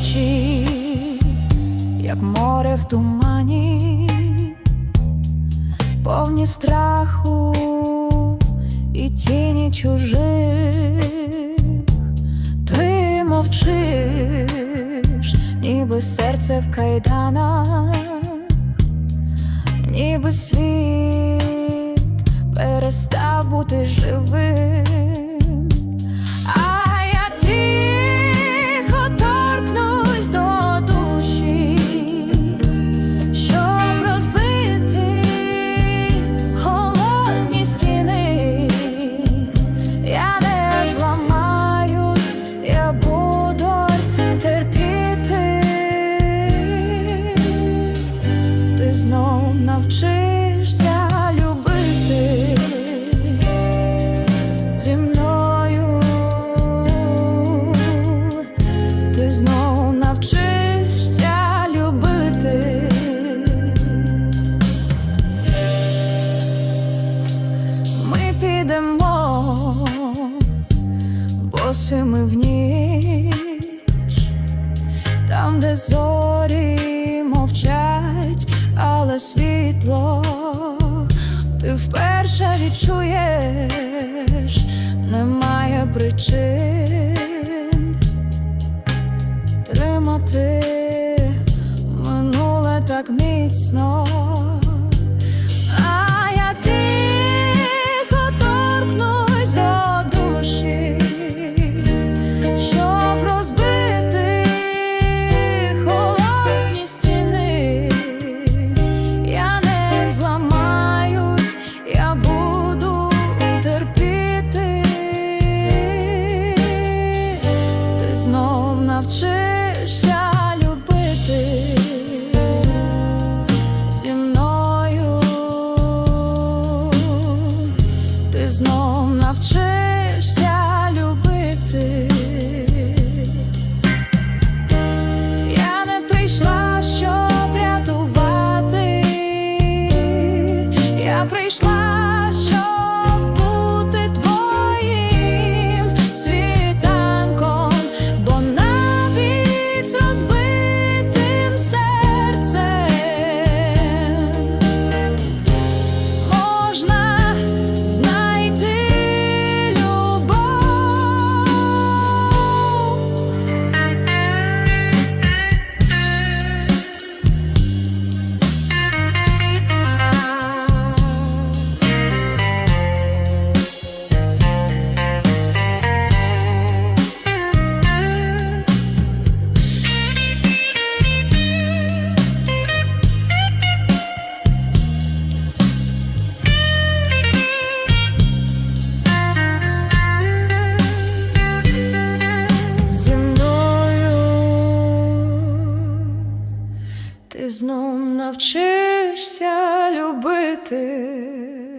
очі, як море в тумані, повні страху і тіні чужих, ти мовчиш, ніби серце в кайданах, ніби світ перестав бути живим. Босими в ніч, там, де зорі мовчать, але світло ти вперше відчуєш, немає причин тримати минуле так міцно. Навчишся любити зі мною. Ти знов навчишся знов навчишся любити.